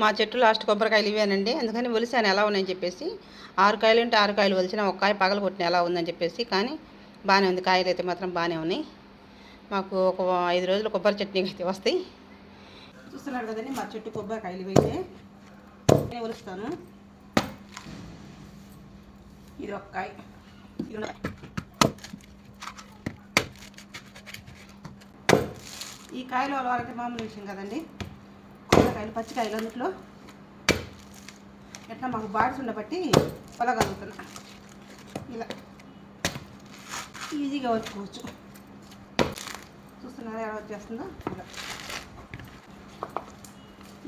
మా చెట్టు లాస్ట్ కొబ్బరికాయలు ఇవేనండి అందుకని ఒలిసాను ఎలా ఉన్నాయని చెప్పేసి. ఆరు కాయలు ఉంటే ఆరు కాయలు ఒలిసిన ఒక కాయ పగల కొట్టిన ఎలా ఉందని చెప్పేసి. కానీ బాగానే ఉంది. కాయలు అయితే మాత్రం బాగానే ఉన్నాయి. మాకు ఒక ఐదు రోజులు కొబ్బరి చట్నీ అయితే వస్తాయి. చూస్తున్నారు కదండి మా చెట్టు కొబ్బరికాయలు ఇవైతే. నేను ఒలుస్తాను. ఇది ఒక కాయ. ఈ కాయలు వాళ్ళ వాళ్ళకి మామూలు విషయం కదండి. కాయలు పచ్చికాయలు అందుట్లో. ఎట్లా మాకు బాడ్స్ ఉండబట్టి పొలగలుగుతున్నా. ఇలా. ఈజీగా వచ్చుకోవచ్చు. చూస్తున్నారా ఎలా వచ్చేస్తుందో? ఇలా.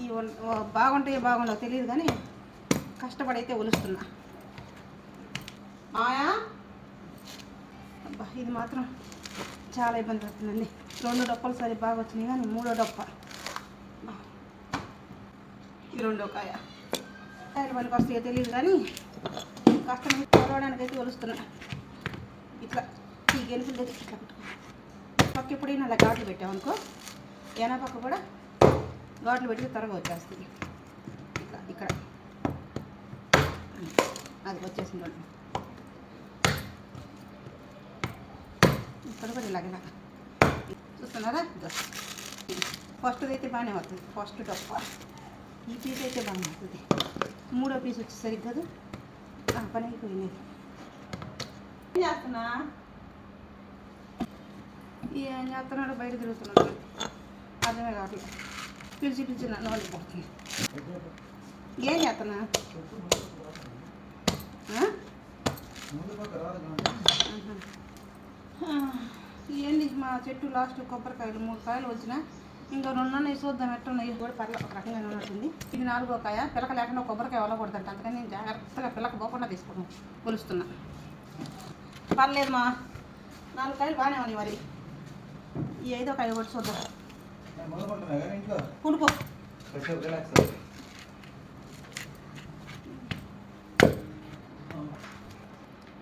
ఈ వన్- బాగుంటాయో బాగుండవు తెలియదు కానీ కష్టపడైతే ఒలుస్తున్నా. మాయా? అబ్బా ఇది మాత్రం చాలా ఇబ్బంది పడుతుందండి. రెండు డొప్పలు సరి బాగా వచ్చినాయి కానీ మూడో డొప్ప ఈ రెండో కాయ. కాయలు మనకు వస్తాయో తెలియదు కానీ కష్టం చదవడానికి అయితే ఇట్లా ఈ గెలుపులు దగ్గర ఇట్లా పెట్టుకో పక్క ఎప్పుడైనా అలా ఘాట్లు పెట్టామనుకో ఏనా పక్క కూడా ఘాట్లు పెడితే త్వరగా వచ్చేస్తుంది ఇట్లా ఇక్కడ. అది వచ్చేసింది ఇక్కడ కూడా ఇలాగ ఇలాగ. చూస్తున్నారా? ఫస్ట్ అయితే బాగానే వస్తుంది. ఫస్ట్ టప్ ఈ పీస్ అయితే బాగుంటుంది మూడో పీస్ వచ్చేసరికి కదా ఆ, పని అయిపోయినది ఏం చేస్తున్నా? ఏం చేస్తున్నాడు బయట తిరుగుతున్నాడు అర్థమే కావట్లేదు పిలిచి పిలిచి నన్ను వాళ్ళు పోతుంది. ఏం చేస్తున్నా? ఆ? ఏంది మా చెట్టు లాస్ట్ కొబ్బరికాయలు మూడు కాయలు వచ్చినా? ఇంకా రెండు ఉన్నాయి చూద్దాం ఎట్టున్నాయి ఇది కూడా పర్లేదు ఒక రకంగా ఉన్నట్టుంది ఇది నాలుగో కాయ పిలక లేకుండా కొబ్బరికాయ వల్లకూడదంట అందుకని నేను జాగ్రత్తగా పిల్లక పోకుండా తీసుకున్నాను కొలుస్తున్నా. పర్లేదు మా నాలుగు కాయలు బాగానే ఉన్నాయి మరి. ఈ ఐదో కాయ కూడా చూద్దాం. పులుపు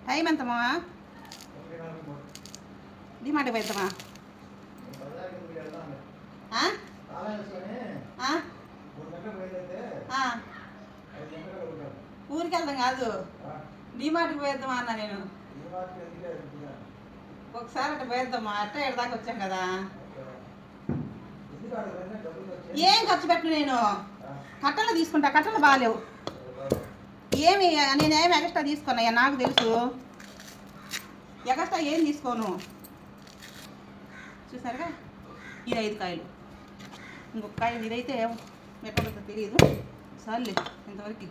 టైం ఎంతమా డిమాండ్ పెడతామా ఆ? ఆ? ఆ. ఊరికి వెళ్దాం కాదు? డిమార్ట్కి పోయేద్దామా అన్న నేను? ఒకసారి అట్లా పోయేద్దామా? ఏడు దాకా వచ్చాం కదా. ఏం ఖర్చు పెట్టను నేను? కట్టలు తీసుకుంటా కట్టలు బాగాలేవు. ఏమి నేనేమి ఎక్స్ట్రా తీసుకున్నాయా నాకు తెలుసు. ఎక్స్ట్రా ఏం తీసుకోను? చూసారుగా? ఇది ఐదు కాయలు. ఇంకొక కాయ ఇదైతే ఎక్కడ తెలియదు సర్లే ఇంతవరకు.